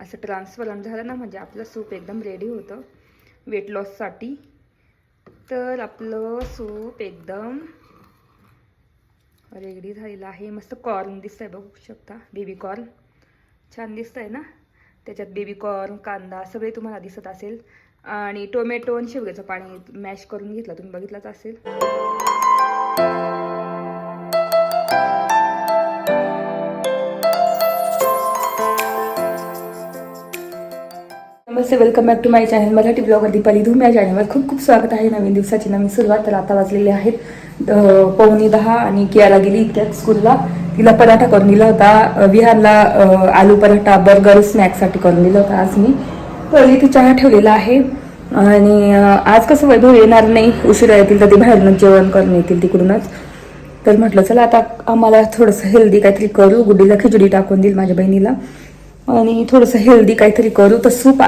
असं ट्रान्सफरंट झालं ना म्हणजे आपलं सूप एकदम रेडी होतं. वेट लॉससाठी तर आपलं सूप एकदम रेडी झालेलं आहे. मस्त कॉर्न दिसतंय बघू शकता. बेबी कॉर्न छान दिसतंय ना? त्याच्यात बेबी कॉर्न कांदा सगळे तुम्हाला दिसत असेल. आणि टोमॅटो आणि शेवग्याचं पाणी मॅश करून घेतलं. तुम्ही बघितलंच असेल. नमस्ते welcome back to my channel Marathi blogger Deepali Dhoom. या चॅनलवर खूप खूप स्वागत आहे. नवीन दिवसाची नवीन सुरुवात. तर आता वाजलेली आहेत अं, दहा आणि कियाला गेली इतक्याच स्कूलला तिला पराठा करून दिला होता. विहारला आलू पराठा बर्गर स्नॅक्ससाठी करून दिला होता आज मी. तर इथे चहा ठेवलेला आहे. आणि आज कसं वैभव येणार नाही उशिरा येतील तर ते बाहेरनं जेवण करून येतील तिकडूनच. तर म्हटलं चला आता आम्हाला थोडंसं हेल्दी काहीतरी करू. गुड्डीला खिचडी टाकून देईल माझ्या बहिणीला. आणि थोडंसं हेल्दी काहीतरी करू. तर सूप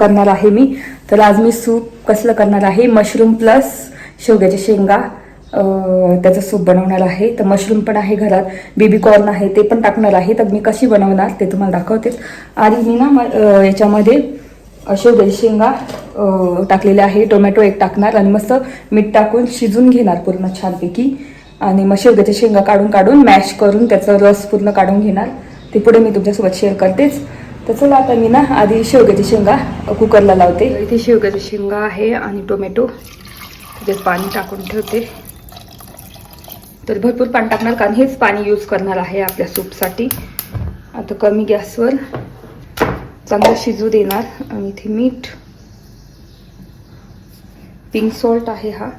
करणार आहे मी. तर आज मी सूप कसलं करणार आहे? मशरूम प्लस शेवग्याच्या शेंगा त्याचं सूप बनवणार आहे. तर मशरूम पण आहे घरात. बेबी कॉर्न आहे ते पण टाकणार आहे. तर मी कशी बनवणार ते तुम्हाला दाखवते. आणि मी ना म- याच्यामध्ये शेवग्याच्या शेंगा टाकलेल्या आहे. टोमॅटो एक टाकणार आणि मस्त मीठ टाकून शिजून घेणार पूर्ण छानपैकी. आणि मग शेवग्याच्या शेंगा काढून काढून मॅश करून त्याचा रस पूर्ण काढून घेणार. ते पुढे मी तुमच्यासोबत शेअर करतेच. तर चला आता मी ना आधी शेवग्याची शेंगा कुकरला लावते. इथे शेवग्याची शेंगा आहे आणि टोमॅटो. त्याच्यात पाणी टाकून ठेवते. तर भरपूर पाणी टाकणार कारण हेच पाणी यूज करणार आहे आपल्या सूपसाठी आता कमी गॅसवर चांगलं शिजू देणार. आणि इथे मीठ. पिंक सॉल्ट आहे हा.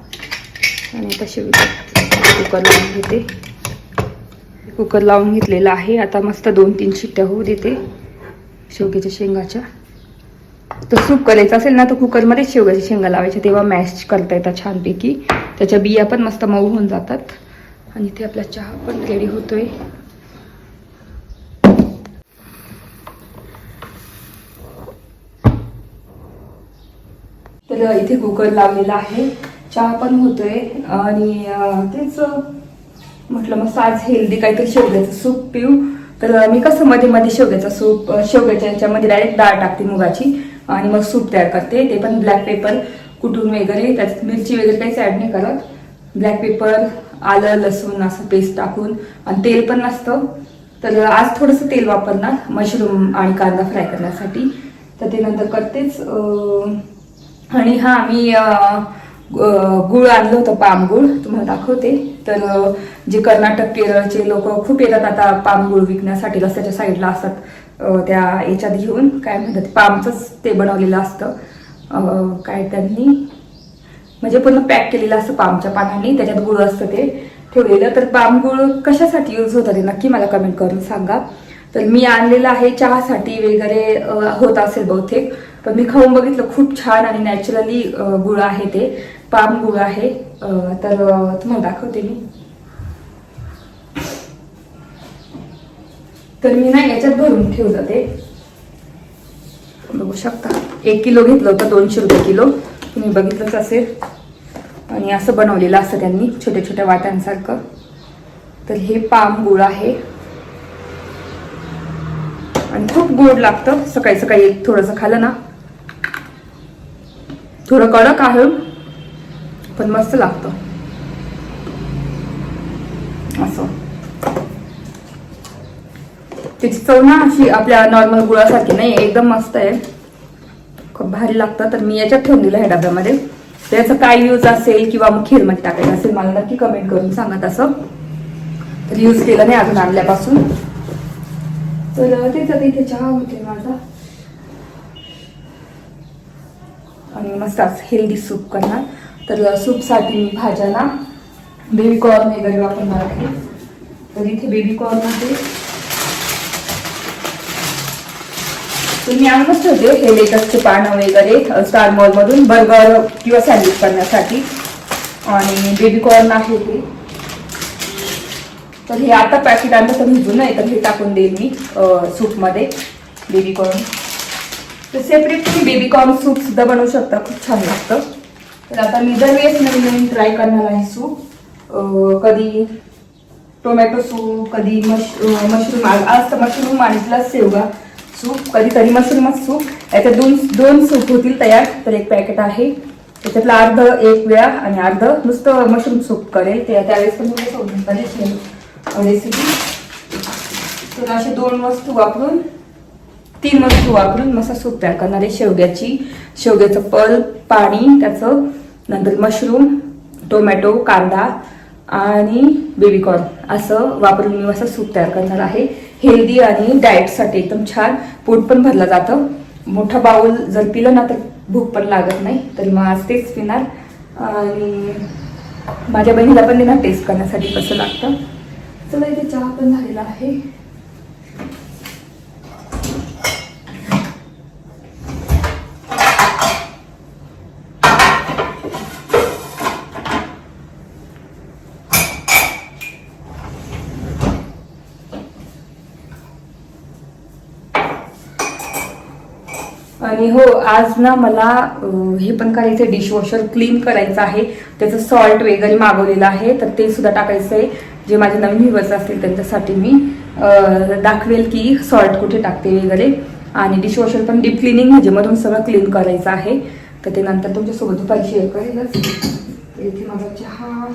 आणि आता शेवटी कुकर लावून घेते. कुकर लावून घेतलेला आहे. आता मस्त दोन तीन शिट्ट्या होऊ देते. शेवग्याच्या शेंगाच्या. तर सूप करायचं असेल ना तर कुकरमध्ये शेवग्याच्या शेंगा लावायच्या. तेव्हा मॅश करता येतात छानपैकी. त्याच्या बिया पण मस्त मऊ होऊन जातात. आणि इथे आपला चहा पण रेडी होतोय. तर इथे कुकर लावलेला आहे. चहा पण होतोय. आणि तेच म्हटलं मग आज हेल्दी काहीतरी शेवग्याचं सूप पिऊ. तर मी कसं मध्ये मध्ये शेवग्याचं सूप शेवग्याच्या याच्यामध्ये डायरेक्ट डाळ टाकते मुगाची आणि मग सूप तयार करते. ते पण ब्लॅक पेपर कुटून वगैरे त्यात मिरची वगैरे काहीच ऍड नाही करत. ब्लॅक पेपर आलं लसूण असं पेस्ट टाकून आणि तेल पण नसतं. तर आज थोडंसं तेल वापरणार मशरूम आणि कांदा फ्राय करण्यासाठी. तर ते नंतर करतेच. आणि हा मी गुळ आणलं होतं पाम गुळ. तुम्हाला दाखवते. तर जे कर्नाटक केरळचे लोक खूप येतात आता पाम गुळ विकण्यासाठी रस्त्याच्या साईडला असतात त्या याच्यात घेऊन काय म्हणतात पामचंच ते बनवलेलं असतं. काय त्यांनी म्हणजे पूर्ण पॅक केलेलं असतं पामच्या पानांनी त्याच्यात गुळ असतं ते ठेवलेलं. तर पाम गुळ कशासाठी यूज होतं ते नक्की मला कमेंट करून सांगा. तर मी आणलेलं आहे चहासाठी वगैरे होत असेल बहुतेक पण मी खाऊन बघितलं खूप छान आणि नॅचरली गुळ आहे ते. पाम गुळ आहे. तर तुम्हाला दाखवते मी. तर मी ना याच्यात भरून ठेवलं ते. बघू शकता. एक किलो घेतलं होतं दोनशे रुपये किलो. तुम्ही बघितलंच असेल. आणि असं बनवलेलं असतं त्यांनी छोट्या छोट्या वाट्यांसारखं तर हे पाम गुळ आहे. आणि खूप गोड लागतं. सकाळी सकाळी थोडंसं खाल्लं ना. थोडं कडक आहे. पण मस्त लागतं. असं. त्याची चव ना अशी आपल्या नॉर्मल गुळासारखी नाही एकदम मस्त आहे. खूप भारी लागतं. तर मी याच्यात ठेवून दिलं ह्या डब्यामध्ये. त्याचं काय यूज असेल किंवा मग खीरमध्ये टाकायचं असेल मला नक्की कमेंट करून सांगा तसं. तर यूज केलं नाही अजून आणल्यापासून तर तेच आता इथे चहा होते माझा. आणि मस्त हेल्दी सूप करणार. तर सूपसाठी मी भाज्या ना बेबी कॉर्न वगैरे वापरणार आहे. तर इथे बेबीकॉर्नमध्ये तुम्ही आणूनच ठेवते. हे लेटसचे पानं वगैरे स्टार मॉलमधून बर्गर किंवा सँडविच करण्यासाठी. आणि बेबी कॉर्न आहे ते. तर हे आता पॅकेट आणलं तर भिजून नाही तर हे टाकून देईल मी सूपमध्ये बेबी कॉर्न तर सेपरेट तुम्ही बेबी कॉर्न सूप सुद्धा बनवू शकता. खूप छान लागतं. तर आता मी दरवेळेस नवीन नवीन ट्राय करणार आहे सूप कधी टोमॅटो सूप कधी मश मशरूम आज तर मशरूम आणि प्लस शेवगा सूप कधीतरी मशरूमच सूप याच्यात दोन दोन सूप होतील तयार तर एक पॅकेट आहे. त्याच्यातलं अर्ध एक वेळा आणि अर्ध नुसतं मशरूम सूप करेल. ते त्यावेळेस पण तुम्हाला सोडून रेसिपी तर असे दोन वस्तू वापरून तीन वस्तू वापरून मस्त सूप तयार करणार आहे शेवग्याची शेवग्याचं पल पाणी त्याचं नंतर मशरूम टोमॅटो कांदा आणि बेबीकॉर्न असं वापरून मी मस्त सूप तयार करणार आहे. हेल्दी आणि डाएटसाठी एकदम छान पोट पण भरलं जातं. मोठा बाऊल जर पिलं ना तर भूक पण लागत नाही. तर मग आज तेच पिणार. आणि माझ्या बहिणीला पण देणार टेस्ट करण्यासाठी कसं लागतं. चला इथे चहा पण झालेला आहे. आणि हो आज ना मला हे पण करायचं डिशवॉशर क्लीन करायचं आहे. त्याचं सॉल्ट वगैरे मागवलेलं आहे. तर ते सुद्धा टाकायचं आहे जे माझे नवीन व्ह्युअर्स असतील त्यांच्यासाठी मी दाखवेल की सॉल्ट कुठे टाकते वगैरे. आणि डिशवॉशर पण डीप क्लिनिंग म्हणजे मधून सगळं क्लीन करायचं आहे. तर ते नंतर तुमच्यासोबत दुपारी शेअर करेलच इथे माझा चहा.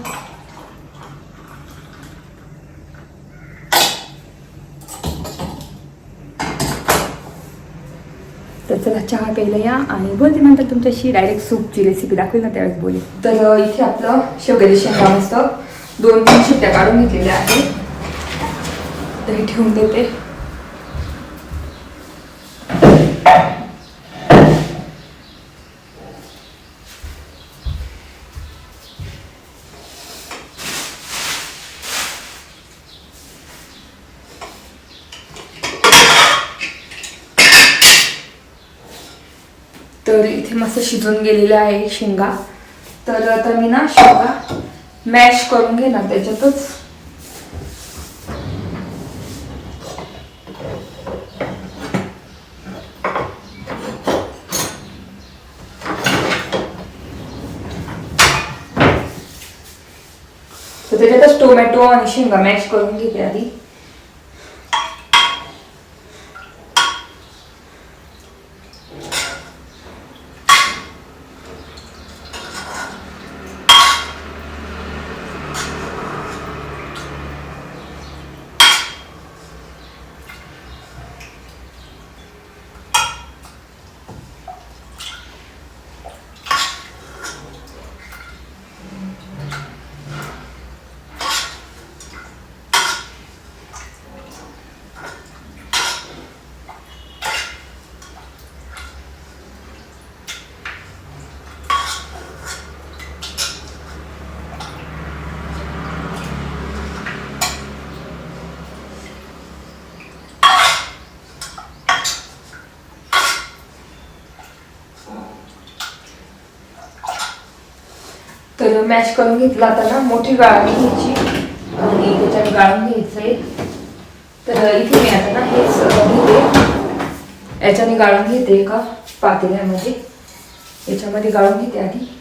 तर चला चहा प्यायला या आणि बोलते नंतर तुमच्याशी डायरेक्ट सूपची रेसिपी दाखवेल ना त्यावेळेस बोलेल तर इथे आपलं शेवग्याची शेंगा मस्त दोन तीन शिट्ट्या काढून घेतलेल्या आहेत. तर ठेवून देते. तर इथे मस्त शिजून गेलेल्या आहे शेंगा. तर आता मी ना शेंगा मॅश करून घेणार त्याच्यातच. तर त्याच्यातच टोमॅटो आणि शेंगा मॅश करून घेते आधी. तर मॅश करून घेतला आता ना मोठी गाळणी घ्यायची. आणि त्याच्यात गाळून घ्यायचं आहे तर इथे मी आता ना हेच घेते. याच्याने गाळून घेते एका पातेल्यामध्ये. याच्यामध्ये गाळून घेते आधी.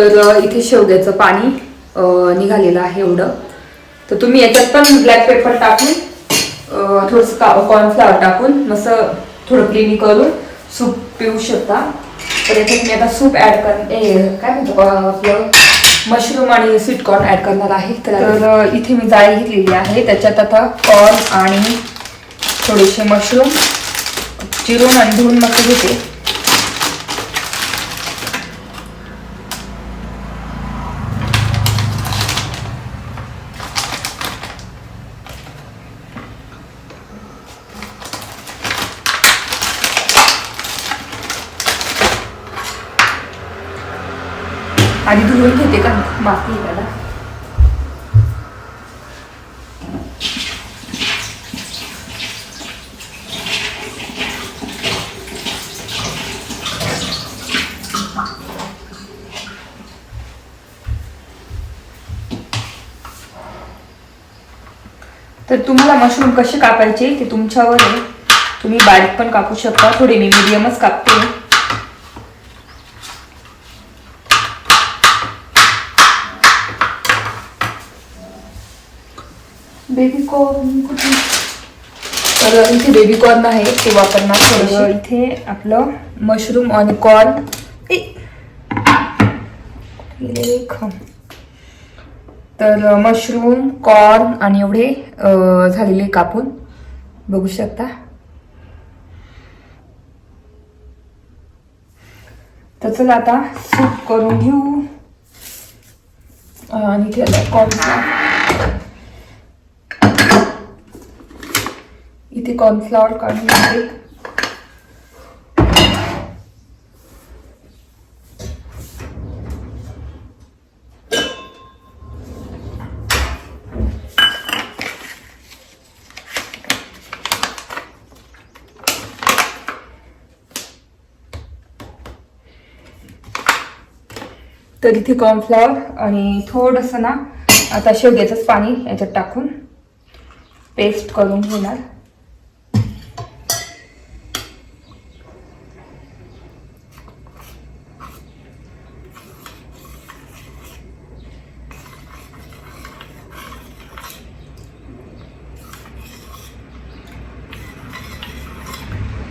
तर इथे शेवग्याचं पाणी निघालेलं आहे एवढं. तर तुम्ही याच्यात पण ब्लॅक पेपर टाकून थोडंसं का कॉर्नफ्लावर टाकून मस्त थोडं क्लिनी करून सूप पिऊ शकता. तर याच्यात मी आता सूप ॲड कर काय म्हणतो आपलं मशरूम आणि स्वीट कॉर्न ॲड करणार आहे. तर इथे मी जाळी घेतलेली आहे. त्याच्यात आता कॉर्न आणि थोडेसे मशरूम चिरून आणि धुवून मस्त घेते. आधी धुवून घेते का? बाकी त्याला. तर तुम्हाला मशरूम कसे कापायचे ते तुमच्यावर आहे. तुम्ही बारीक पण कापू शकता. थोडे मी मिडियमच कापते बेबी कॉर्न कुठे तर इथे बेबी कॉर्न आहे ते वापरणार. थोडं इथे आपलं मशरूम आणि कॉर्न. तर मशरूम कॉर्न आणि एवढे झालेले कापून. बघू शकता. तर चला आता सूप करून घेऊ. आणि त्याला कॉर्न इथे कॉर्नफ्लॉवर काढून घेते. तर इथे कॉर्नफ्लॉवर आणि थोडंसं ना आता शेवग्याचंच पाणी याच्यात टाकून पेस्ट करून घेणार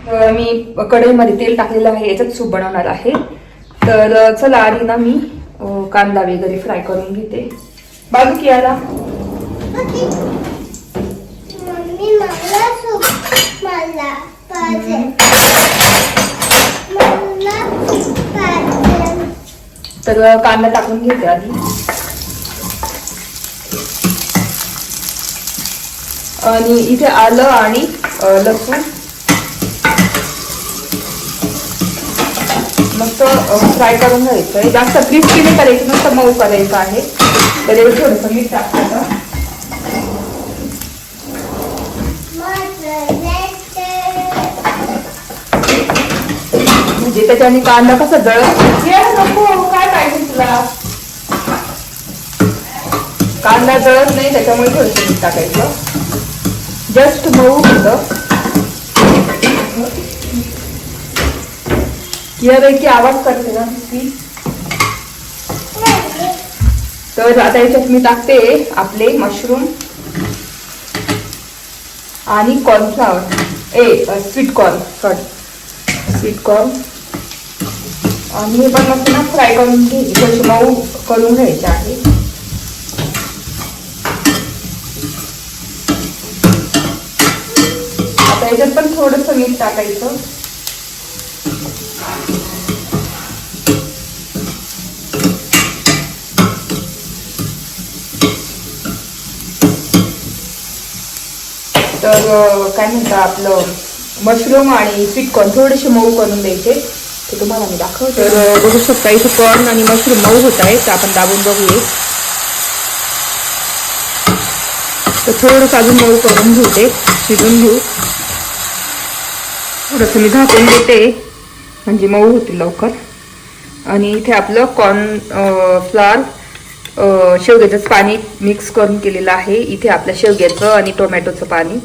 तर मी कढईमध्ये तेल टाकलेलं आहे याच्यात सूप बनवणार आहे. तर चला आधी ना मी कांदा वगैरे फ्राय करून घेते. बाजू की आला तर कांदा टाकून घेते आधी. आणि इथे आलं आणि लसूण. मस्त फ्राय करून घ्यायचं आहे जास्त क्रिस्पी नाही करायचं नुसतं मऊ करायचं आहे. तर याच्यात थोडंसं मीठ टाकायचं. म्हणजे त्याच्याने कांदा कसा जळत ये नको काय पाहिजे तुला? कांदा जळत नाही त्याच्यामुळे थोडंसं मीठ टाकायचं. जस्ट मऊ होतं यापैकी आवाज करते ना ती तर आता याच्यात मी टाकते आपले मशरूम आणि कॉर्नफ्लावर ए sweet corn sorry sweet corn आणि हे पण मस्त ना फ्राय करून घ्यायचे मऊ करून घ्यायचे आहे. आता याच्यात पण थोडंसं मीठ टाकायचं. तर काय म्हणता आपलं मशरूम आणि स्वीट कॉर्न थोडेसे मऊ करून द्यायचे. ते तुम्हाला मी दाखवतो. तर बघू शकता इथे कॉर्न आणि मशरूम मऊ होत आहे तर आपण दाबून बघूया. तर थोडंसं अजून मऊ करून घेऊ ते. शिजून घेऊ. थोडंसं मी झाकून देते म्हणजे मऊ होतील लवकर. आणि इथे आपलं कॉर्न फ्लॉर शेवग्याचंच पाणी मिक्स करून केलेलं आहे. इथे आपल्या शेवग्याचं आणि टोमॅटोचं पाणी.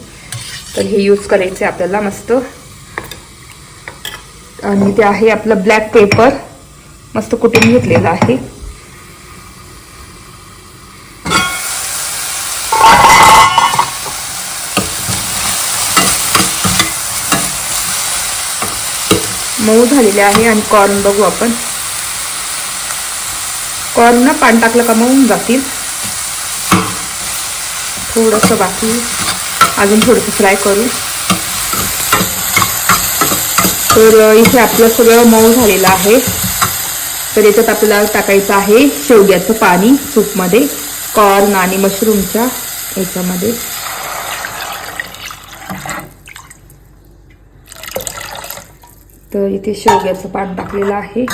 तर हे यूज करायचं आहे आपल्याला मस्त. आणि ते आहे आपलं ब्लॅक पेपर मस्त कुटून घेतलेलं आहे. मऊ झालेले आहे आणि कॉर्न बघू आपण. कॉर्न ना पाणी टाकलं का मऊ जातील. थोडंसं बाकी. अजून थोडंसं फ्राय करू. तर इथे आपलं सगळं मऊ झालेलं आहे. तर याच्यात आपल्याला टाकायचं आहे शेवग्याचं पाणी सूपमध्ये. कॉर्न आणि मशरूमच्या याच्यामध्ये. तर इथे शेवग्याचं पान टाकलेलं आहे.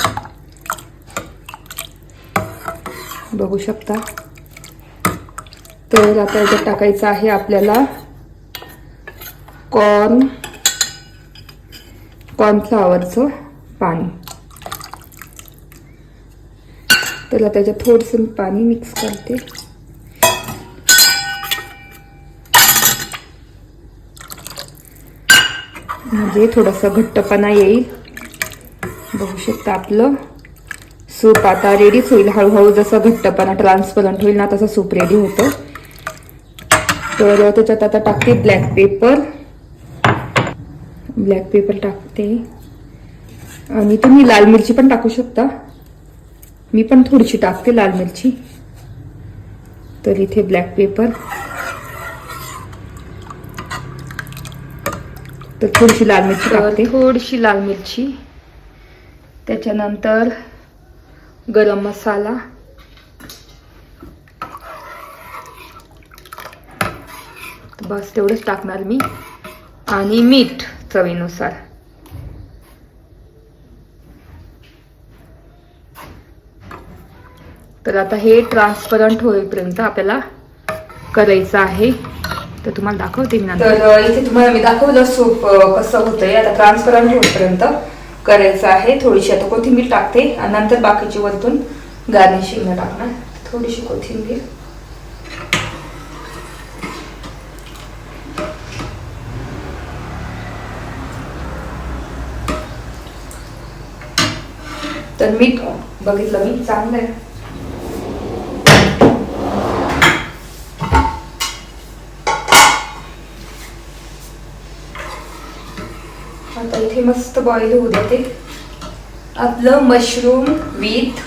बघू शकता. तर आता याच्यात टाकायचं आहे आपल्याला कॉर्न कॉर्नफ्लावरचं पाणी त्याला त्याच्यात थोडंसं पाणी मिक्स करते. म्हणजे थोडंसं घट्टपणा येईल. बघू शकता आपलं. सूप आता रेडीच होईल. हळूहळू जसं घट्टपणा ट्रान्सपरंट होईल ना तसं सूप रेडी होतं. तर त्याच्यात आता टाकते ब्लॅक पेपर ब्लॅक पेपर टाकते. आणि तुम्ही लाल मिरची पण टाकू शकता. मी पण थोडीशी टाकते लाल मिरची. तर इथे ब्लॅक पेपर तर थोडीशी लाल मिरची टाकते. थोडीशी लाल मिरची. त्याच्यानंतर गरम मसाला. बस तेवढंच टाकणार मी. आणि मीठ चवीनुसार. तर आता हे ट्रान्सपरंट होईपर्यंत आपल्याला करायचं आहे. तर तुम्हाला दाखवते मी तर इथे तुम्हाला मी दाखवलं सूप कसं होतंय. आता ट्रान्सपरंट होईपर्यंत करायचं आहे. थोडीशी आता कोथिंबीर टाकते आणि नंतर बाकीची वरतून गार्निशिंगला टाकणार. थोडीशी कोथिंबीर. तर मीठ बघितलं मी. चांगलं आहे आता इथे मस्त बॉईल होऊ देते आपलं मशरूम विथ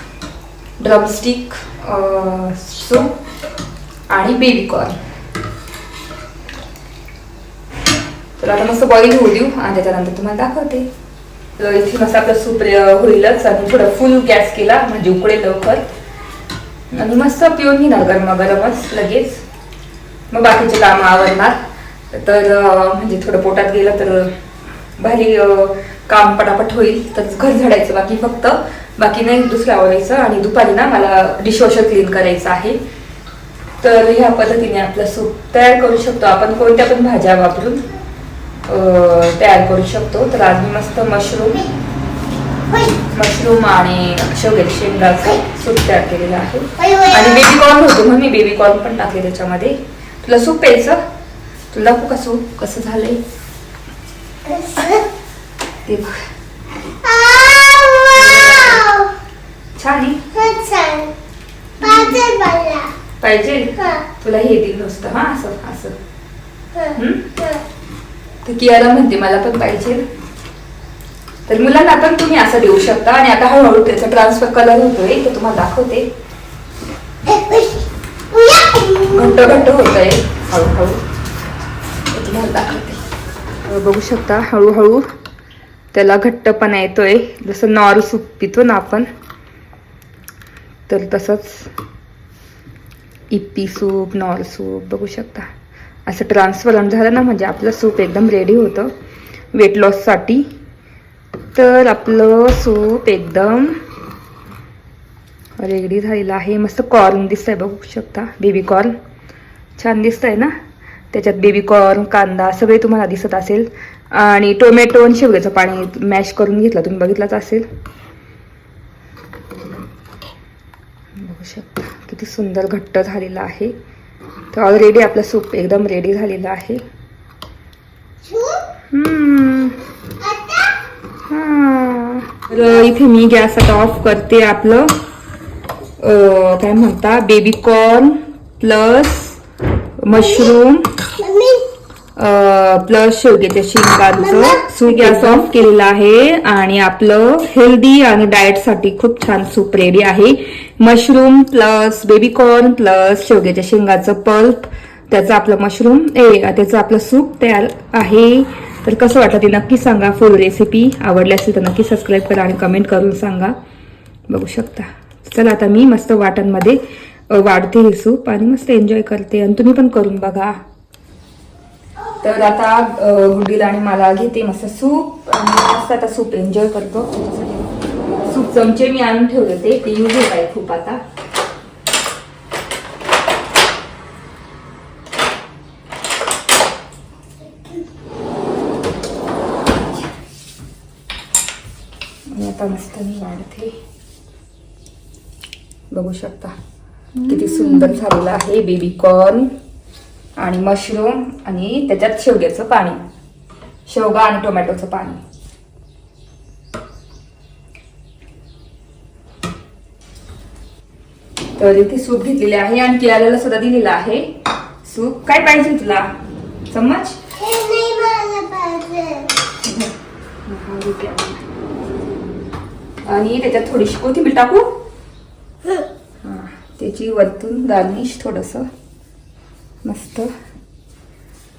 ड्रमस्टिक सूप आणि बेबीकॉर्न तर आता मस्त बॉईल होऊ देऊ आणि त्याच्यानंतर तुम्हाला दाखवते. तर इथे मस्त आपलं सूप होईलच. आणि थोडं फुल गॅस केला म्हणजे उकडे लवकर. आणि मस्त पिऊन घेणार गरमागरमच लगेच. मग बाकीचे काम आवडणार तर म्हणजे थोडं पोटात गेलं तर भारी काम पटापट होईल तर घर झाडायचं बाकी फक्त. बाकी नाही दुसरं आवडायचं आणि दुपारी ना मला डिशवॉशर क्लीन करायचं आहे. तर ह्या पद्धतीने आपलं सूप तयार करू शकतो. आपण कोणत्या पण भाज्या वापरून तयार करू शकतो. तर आज मी मस्त मशरूम मशरूम आणि शेवग्याची शेंगाचं सूप तयार केलेलं आहे. आणि बेबी कॉर्न होतो मग मी बेबी कॉर्न पण टाकले त्याच्यामध्ये. तुला सूप प्यायचं? तुला दाखवू का सूप? कसं झालंय? ते बघ. छान पाहिजे? तुला हे दिलं नुसतं हा असं असं. तर कियाला म्हणते मला पण पाहिजे. तर मुलांना पण तुम्ही असं देऊ शकता. आणि आता हळूहळू त्याचा ट्रान्सफर कलर होतोय. ते तुम्हाला दाखवते. घट्ट घट्ट होत आहे हळूहळू तुम्हाला दाखवते. बघू शकता हळूहळू. त्याला घट्टपणा येतोय. जसं नॉर सूप पितो ना आपण तर तसंच इप्पी सूप नॉर सूप बघू शकता. असं ट्रान्सफरंट झालं ना म्हणजे आपलं सूप एकदम रेडी होतं. वेट लॉससाठी तर आपलं सूप एकदम रेडी झालेलं आहे. मस्त कॉर्न दिसतंय बघू शकता. बेबी कॉर्न छान दिसतंय ना? त्याच्यात बेबी कॉर्न कांदा सगळे तुम्हाला दिसत असेल. आणि टोमॅटो आणि शेवग्याचं पाणी मॅश करून घेतलं. तुम्ही बघितलंच असेल. बघू शकता. किती सुंदर घट्ट झालेलं आहे. तर ऑलरेडी आपलं सूप एकदम रेडी झालेलं आहे. तर इथे मी गॅस आता ऑफ करते आपलं. काय म्हणता? Baby corn plus mushroom plus शेवग्याच्या शेंगांचं. सूप गॅस ऑफ केलेलं आहे आणि आपलं हेल्दी आणि डाएटसाठी खूप छान सूप रेडी आहे. Mushroom plus baby corn plus शेवग्याच्या शेंगाचं पल्प त्याचं आपलं मशरूम ए त्याचं आपलं सूप तयार आहे. तर कसं वाटलं ते नक्की सांगा. फुल रेसिपी आवडली असेल तर नक्की सबस्क्राईब करा आणि कमेंट करून सांगा. बघू शकता. चला आता मी मस्त वाटांमध्ये अ, वाढते हे सूप आणि मस्त एन्जॉय करते. आणि तुम्ही पण करून बघा. तर आता अ, आणि मला घेते मस्त सूप. आणि मस्त आता सूप एन्जॉय करतो. सूप चमचे मी आणून ठेवले होते. ते यूज होत आहे खूप आता. आता मस्त मी वाढते. बघू शकता. किती सुंदर झालेलं आहे बेबी कॉर्न आणि मशरूम आणि त्याच्यात शेवग्याचं पाणी. शेवगा आणि टोमॅटोचं पाणी. तर इथे सूप घेतलेले आहे आणि किराल्याला सुद्धा दिलेलं आहे. सूप काय पाहिजे तुला? चम्मच? आणि त्याच्यात थोडीशी कोथिंबीर टाकू. त्याची वरतून गार्निश थोडस मस्त.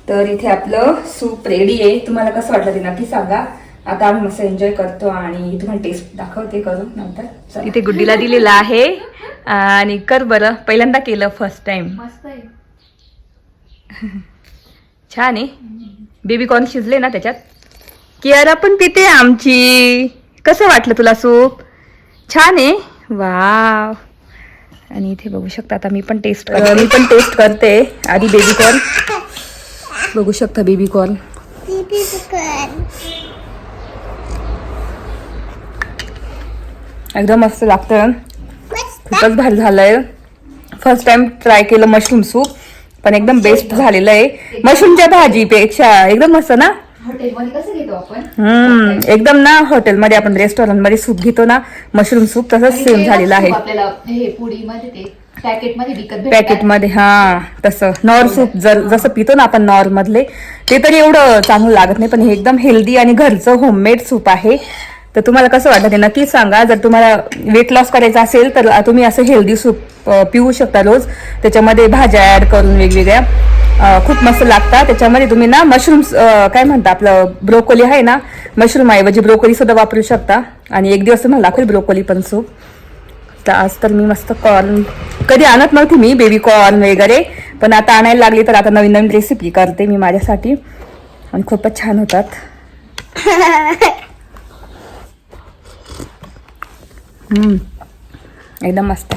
तर इथे आपलं सूप रेडी आहे. तुम्हाला कसं वाटलं ते नक्की सांगा. आता आम्ही मस्त एन्जॉय करतो आणि तुम्हाला टेस्ट दाखवते करून नंतर. इथे गुड्डीला दिलेला आहे. आणि कर बरं. पहिल्यांदा केलं फर्स्ट टाइम मस्त आहे. छान आहे. बेबी कॉर्न शिजले ना त्याच्यात? कियारा पण पिते आमची. कसं वाटलं तुला सूप छान आहे. वाव. आणि इथे बघू शकता आता मी पण टेस्ट मी पण टेस्ट करते. आधी बेबी कॉर्न बघू शकता बेबी कॉर्न दीदी दुकान एकदम मस्त लागतं मस्त. खूपच भारी झालंय. फर्स्ट टाइम ट्राय केलं मशरूम सूप पण एकदम बेस्ट झालेलं आहे. मशरूमच्या भाजीपेक्षा एकदम मस्त ना? हॉटेलमध्ये कसं घेतो आपण? हम्म एकदम ना हॉटेलमध्ये आपण रेस्टॉरंटमध्ये सूप घेतो ना मशरूम सूप तसंच सेम झालेलं आहे. सूप आपल्याला हे पुडीमध्ये ते पॅकेटमध्ये विकत भेटतात. पॅकेटमध्ये हा तसं. नॉर सूप जर जसं पितो ना आपण नॉर मधले ते तरी एवढं चांगलं लागत नाही पण हे एकदम हेल्दी आणि घरचं होममेड सूप आहे. तर तुम्हाला कसं वाटतं ते नक्कीच सांगा. जर तुम्हाला वेट लॉस करायचं असेल तर तुम्ही असं हेल्दी सूप पिऊ शकता रोज. त्याच्यामध्ये भाज्या ॲड करून वेगवेगळ्या खूप मस्त लागतात. त्याच्यामध्ये तुम्ही ना मशरूम्स काय म्हणता आपलं ब्रोकोली आहे ना मशरूम ऐवजी ब्रोकोली सुद्धा वापरू शकता. आणि एक दिवस तुम्हाला लागेल ब्रोकोली पण सूप तर आज तर मी मस्त कॉर्न कधी आणत नव्हती मी बेबी कॉर्न वगैरे. पण आता आणायला लागली तर आता नवीन नवीन रेसिपी करते मी माझ्यासाठी. आणि खूपच छान होतात. एकदम मस्त.